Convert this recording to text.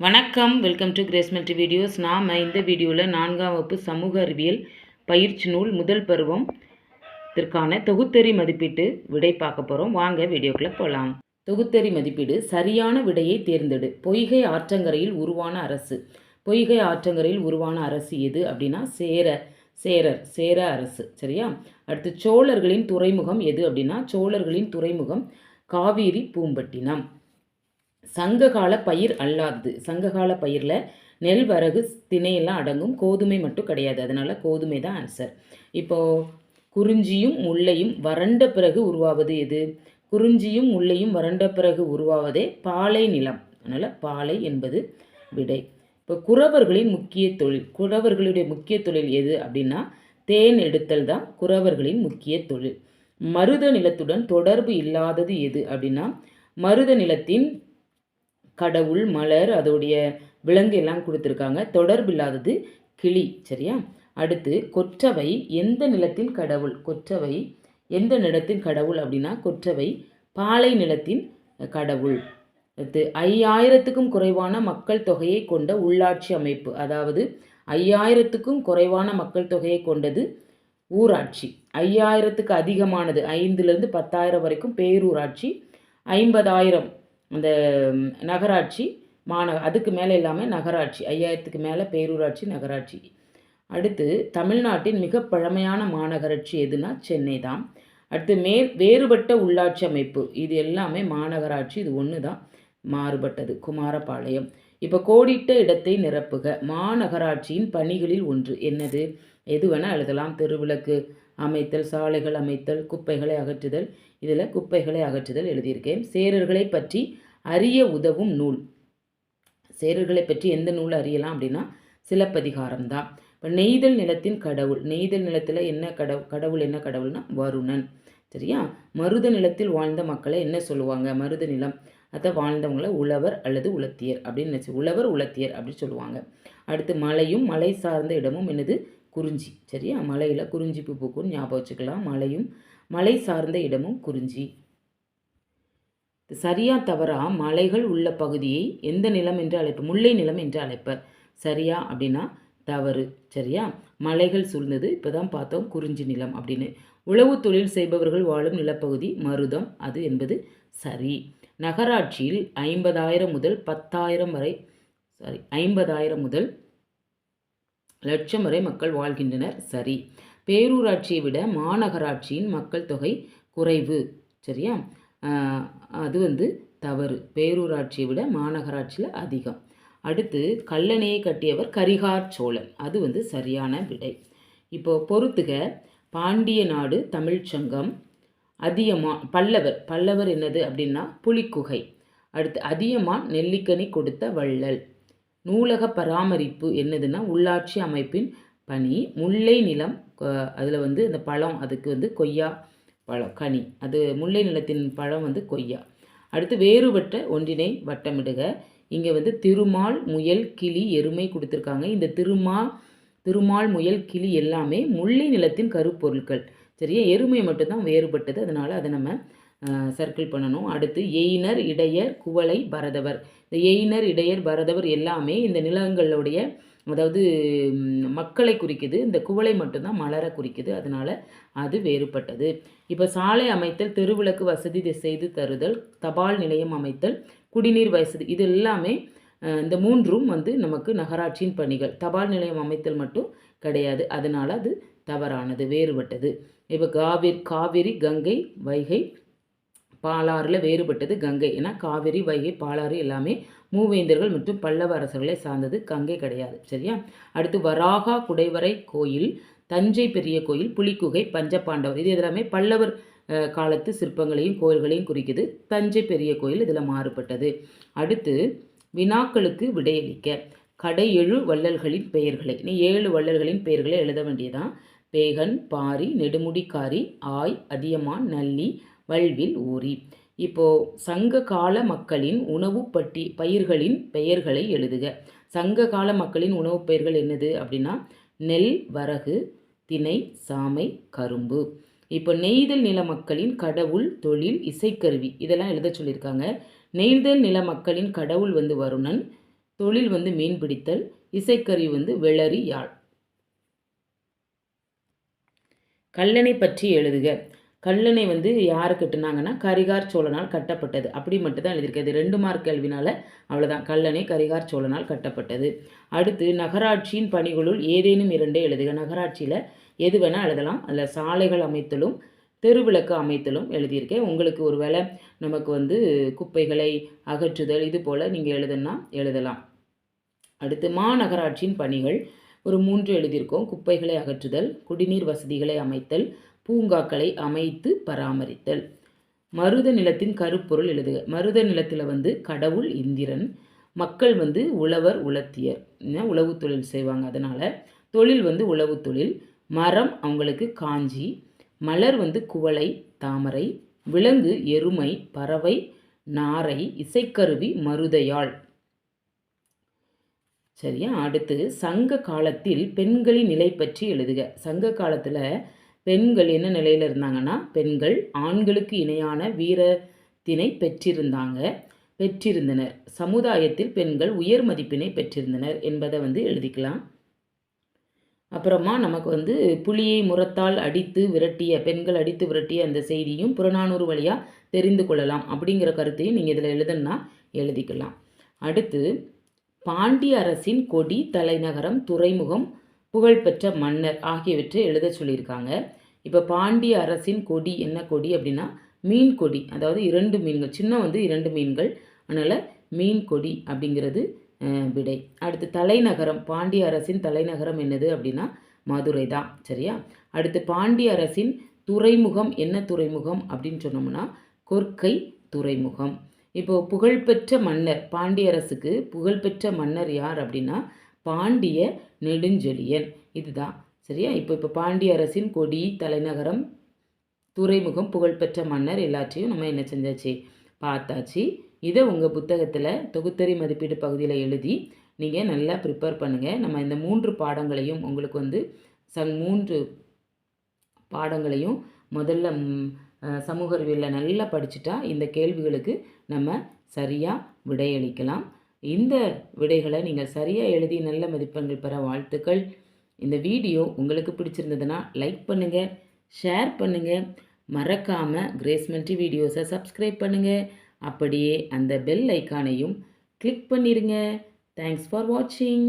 வணக்கம். Welcome to Grace multi videos நாம் இந்த வீடியோவில் நான்காம் வகுப்பு சமூக அறிவியல் பயிற்சி நூல் முதல் பருவம் இதற்கான தொகுத்தறி மதிப்பீட்டு விடை பார்க்க போகிறோம் வாங்க வீடியோக்குள்ளே போகலாம் தொகுத்தறி மதிப்பீடு சரியான விடையை தேர்ந்தெடு. பொய்கை ஆற்றங்கரையில் உருவான அரசு. பொய்கை ஆற்றங்கரையில் உருவான அரசு எது அப்படின்னா சேர சேரர் சேர அரசு. சரியா? அடுத்து சோழர்களின் துறைமுகம் எது அப்படின்னா சோழர்களின் துறைமுகம் காவேரி பூம்பட்டினம். சங்ககால பயிர் அல்லாதது. சங்ககால பயிரில் நெல் வரகு திணையெல்லாம் அடங்கும். கோதுமை மட்டும் கிடையாது. அதனால் கோதுமை தான் ஆன்சர் இப்போது குறிஞ்சியும் முல்லையும் வறண்ட பிறகு உருவாவது எது? குறிஞ்சியும் முல்லையும் வறண்ட பிறகு உருவாவதே பாலை நிலம். அதனால் பாலை என்பது விடை. இப்போ குறவர்களின் முக்கிய தொழில். குறவர்களுடைய முக்கிய தொழில் எது அப்படின்னா தேன் எடுத்தல் தான் குறவர்களின் முக்கிய தொழில். மருத நிலத்துடன் தொடர்பு இல்லாதது எது அப்படின்னா மருத நிலத்தின் கடவுள் மலர் அதோடைய விலங்கு எல்லாம் கொடுத்துருக்காங்க. தொடர்பில்லாதது கிளி சரியா? அடுத்து கொற்றவை எந்த நிலத்தின் கடவுள்? கொற்றவை எந்த நிலத்தின் கடவுள் அப்படின்னா கொற்றவை பாலை நிலத்தின் கடவுள். அடுத்து ஐயாயிரத்துக்கும் குறைவான மக்கள் தொகையை கொண்ட உள்ளாட்சி அமைப்பு. அதாவது ஐயாயிரத்துக்கும் குறைவான மக்கள் தொகையை கொண்டது ஊராட்சி. ஐயாயிரத்துக்கு அதிகமானது ஐந்துலேருந்து பத்தாயிரம் வரைக்கும் பேரூராட்சி. ஐம்பதாயிரம் அந்த நகராட்சி மாநக அதுக்கு மேலே எல்லாமே நகராட்சி ஐயாயிரத்துக்கு மேலே பேரூராட்சி நகராட்சி. அடுத்து தமிழ்நாட்டின் மிக பழமையான மாநகராட்சி எதுனா சென்னை தான். அடுத்து மே வேறுபட்ட உள்ளாட்சி அமைப்பு இது எல்லாமே மாநகராட்சி இது ஒன்று தான் மாறுபட்டது குமாரபாளையம். இப்போ கோடிட்ட இடத்தை நிரப்புக மாநகராட்சியின் பணிகளில் ஒன்று என்னது? எது வேணால் எழுதலாம். தெருவிளக்கு அமைத்தல் சாலைகள் அமைத்தல் குப்பைகளை அகற்றுதல். இதில் குப்பைகளை அகற்றுதல் எழுதியிருக்கேன். சேரர்களை பற்றி அறிய உதவும் நூல். சேரர்களை பற்றி எந்த நூல் அறியலாம் அப்படின்னா சிலப்பதிகாரம் தான் இப்போ நெய்தல் நிலத்தின் கடவுள். நெய்தல் நிலத்தில் என்ன கடவு கடவுள் என்ன கடவுள்னா வருணன். சரியா? மருத நிலத்தில் வாழ்ந்த மக்களை என்ன சொல்லுவாங்க? மருத நிலம். அதை வாழ்ந்தவங்கள உழவர் அல்லது உலத்தியர் அப்படின்னு நினச்சி உழவர் உலத்தியர் அப்படின்னு சொல்லுவாங்க. அடுத்து மலையும் மலை சார்ந்த இடமும் என்னது? குறிஞ்சி. சரியா? மலையில் குறிஞ்சி பூ பூக்கும் ஞாபகம் வச்சுக்கலாம். மலையும் மலை சார்ந்த இடமும் குறிஞ்சி. சரியா தவறா மலைகள் உள்ள பகுதியை எந்த நிலம் என்று அழைப்பர் முல்லை நிலம் என்று அழைப்பர் சரியா அப்படின்னா தவறு. சரியா? மலைகள் சூழ்ந்தது. இப்போ தான் பார்த்தோம் குறிஞ்சி நிலம் அப்படின்னு. உழவு தொழில் செய்பவர்கள் வாழும் நிலப்பகுதி மருதம். அது என்பது சரி. நகராட்சியில் ஐம்பதாயிரம் முதல் பத்தாயிரம் வரை சாரி ஐம்பதாயிரம் முதல் லட்சம் வரை மக்கள் வாழ்கின்றனர். சரி. பேரூராட்சியை விட மாநகராட்சியின் மக்கள் தொகை குறைவு. சரியா? அது வந்து தவறு. பேரூராட்சியை விட மாநகராட்சியில் அதிகம். அடுத்து கல்லணையை கட்டியவர் கரிகார் சோழன். அது வந்து சரியான விடை. இப்போது பொறுத்துக பாண்டிய நாடு தமிழ்ச்சங்கம் அதியமான் பல்லவர். பல்லவர் என்னது அப்படின்னா புலிக்குகை. அடுத்து அதியமான் நெல்லிக்கனி கொடுத்த வள்ளல். நூலக பராமரிப்பு என்னதுன்னா உள்ளாட்சி அமைப்பின் பணி. முல்லை நிலம் அதில் வந்து இந்த பழம் அதுக்கு வந்து கொய்யா பழம் கனி. அது முல்லை நிலத்தின் பழம் வந்து கொய்யா. அடுத்து வேறுபட்ட ஒன்றினை வட்டமிடுக. இங்கே வந்து திருமால் முயல் கிளி எருமை கொடுத்துருக்காங்க. இந்த திருமா திருமால் முயல் கிளி எல்லாமே முல்லை நிலத்தின் கருப்பொருட்கள் சரியா? எருமை மட்டும்தான் வேறுபட்டது. அதனால் அதை நம்ம சர்க்கிள் பண்ணணும். அடுத்து எயினர் இடையர் குவளை பரதவர். இந்த எயினர் இடையர் பரதவர் எல்லாமே இந்த நிலங்களுடைய அதாவது மக்களை குறிக்குது. இந்த குவளை மட்டும்தான் மலரை குறிக்குது. அதனால் அது வேறுபட்டது. இப்போ சாலை அமைத்தல் தெருவிளக்கு வசதி செய்து தருதல் தபால் நிலையம் அமைத்தல் குடிநீர் வசதி இது எல்லாமே இந்த மூன்றும் வந்து நமக்கு நகராட்சியின் பணிகள். தபால் நிலையம் அமைத்தல் மட்டும் கிடையாது. அதனால் அது தவறானது வேறுபட்டது. இப்போ காவிரி காவிரி கங்கை வைகை பாலாறில் வேறுபட்டது கங்கை. ஏன்னா காவிரி வைகை பாலாறு எல்லாமே மூவேந்தர்கள் மற்றும் பல்லவ அரசர்களை சார்ந்தது கங்கை கிடையாது சரியா? அடுத்து வராகா குடைவரை கோயில் தஞ்சை பெரிய கோயில் புலிக்குகை பஞ்சபாண்டவர் இது எல்லாமே பல்லவர் காலத்து சிற்பங்களையும் கோயில்களையும் குறிக்குது. தஞ்சை பெரிய கோயில் இதில் மாறுபட்டது. அடுத்து வினாக்களுக்கு விடையளிக்க. கடை எழு வள்ளல்களின் பெயர்களை நீ ஏழு வள்ளல்களின் பெயர்களை எழுத வேண்டியதான் பேகன் பாரி நெடுமுடிக்காரி ஆய் அதியமான் நல்லி வல்வில் ஊரி. இப்போது சங்க கால மக்களின் உணவு பட்டி பயிர்களின் பெயர்களை எழுதுக. சங்க கால மக்களின் உணவு பெயர்கள் என்னது அப்படின்னா நெல் வரகு திணை சாமை கரும்பு. இப்போ நெய்தல் நில மக்களின் கடவுள் தொழில் இசைக்கருவி இதெல்லாம் எழுத சொல்லியிருக்காங்க. நெய்தல் நில மக்களின் கடவுள் வந்து வருணன் தொழில் வந்து மீன் பிடித்தல் இசைக்கருவி வந்து வெளரி யாழ். கல்லணை பற்றி எழுதுக. கல்லணை வந்து யார் கட்டினாங்கன்னா கரிகார் சோழனால் கட்டப்பட்டது. அப்படி மட்டும் தான் எழுதியிருக்காது ரெண்டு மார்க் கேள்வினால அவ்வளோதான் கல்லணை கரிகார் சோழனால் கட்டப்பட்டது. அடுத்து நகராட்சியின் பணிகளுள் ஏதேனும் இரண்டே எழுதுக. நகராட்சியில் எது வேணால் எழுதலாம். அதில் சாலைகள் அமைத்தலும் தெருவிளக்கு அமைத்தலும் எழுதியிருக்கேன். உங்களுக்கு ஒரு வேளை நமக்கு வந்து குப்பைகளை அகற்றுதல் இது போல் நீங்கள் எழுதுனா எழுதலாம். அடுத்து மாநகராட்சியின் பணிகள். ஒரு மூன்று எழுதியிருக்கோம். குப்பைகளை அகற்றுதல் குடிநீர் வசதிகளை அமைத்தல் பூங்காக்களை அமைத்து பராமரித்தல். மருத நிலத்தின் கருப்பொருள் எழுதுக. மருத நிலத்தில் வந்து கடவுள் இந்திரன் மக்கள் வந்து உழவர் உலத்தியர். உழவு தொழில் செய்வாங்க. அதனால் தொழில் வந்து உழவு தொழில். மரம் அவங்களுக்கு காஞ்சி. மலர் வந்து குவளை தாமரை. விலங்கு எருமை பறவை நாரை இசைக்கருவி மருதையாள் சரியா? அடுத்து சங்க காலத்தில் பெண்களின் நிலை பற்றி எழுதுக. சங்க காலத்தில் பெண்கள் என்ன நிலையில் இருந்தாங்கன்னா பெண்கள் ஆண்களுக்கு இணையான வீரத்தினை பெற்றிருந்தாங்க பெற்றிருந்தனர். சமுதாயத்தில் பெண்கள் உயர் மதிப்பினை பெற்றிருந்தனர் என்பதை வந்து எழுதிக்கலாம். அப்புறமா நமக்கு வந்து புலியை முரத்தால் அடித்து விரட்டிய பெண்கள் அடித்து விரட்டிய அந்த செய்தியும் புறநானூறு வழியாக தெரிந்து கொள்ளலாம் அப்படிங்கிற கருத்தையும் நீங்கள் இதில் எழுதுனா எழுதிக்கலாம். அடுத்து பாண்டிய அரசின் கொடி தலைநகரம் துறைமுகம் புகழ்பெற்ற மன்னர் ஆகியவற்றை எழுத சொல்லியிருக்காங்க. இப்போ பாண்டிய அரசின் கொடி என்ன கொடி அப்படின்னா மீன் கொடி. அதாவது இரண்டு மீன்கள் சின்ன வந்து இரண்டு மீன்கள் அதனால் மீன் கொடி அப்படிங்கிறது விடை. அடுத்து தலைநகரம் பாண்டிய அரசின் தலைநகரம் என்னது அப்படின்னா மதுரை தான். சரியா? அடுத்து பாண்டிய அரசின் துறைமுகம் என்ன துறைமுகம் அப்படின்னு சொன்னோம்னா கொற்கை துறைமுகம். இப்போது புகழ்பெற்ற மன்னர் பாண்டிய அரசுக்கு புகழ்பெற்ற மன்னர் யார் அப்படின்னா பாண்டிய நெடுஞ்செழியன். இதுதான். சரியா? இப்போ இப்போ பாண்டிய அரசின் கொடி தலைநகரம் துறைமுகம் புகழ்பெற்ற மன்னர் எல்லாத்தையும் நம்ம என்ன செஞ்சாச்சு? பார்த்தாச்சு. இதை உங்கள் புத்தகத்தில் தொகுத்தறி மதிப்பீடு பகுதியில் எழுதி நீங்கள் நல்லா ப்ரிப்பேர் பண்ணுங்கள் நம்ம இந்த மூன்று பாடங்களையும் உங்களுக்கு வந்து சங் மூன்று பாடங்களையும் முதல்ல சமூக அறிவியலில் நல்லா படிச்சுட்டா இந்த கேள்விகளுக்கு நம்ம சரியாக விடையளிக்கலாம். இந்த விடைகளை நீங்கள் சரியாக எழுதி நல்ல மதிப்பெண்கள் பெற வாழ்த்துக்கள். இந்த வீடியோ உங்களுக்கு பிடிச்சிருந்ததுன்னா லைக் பண்ணுங்கள் ஷேர் பண்ணுங்கள் மறக்காமல் கிரேஸ்மெண்ட்ரி வீடியோஸை சப்ஸ்கிரைப் பண்ணுங்கள் அப்படியே அந்த பெல் ஐக்கானையும் கிளிக் பண்ணிடுங்க தேங்க்ஸ் ஃபார் வாட்சிங்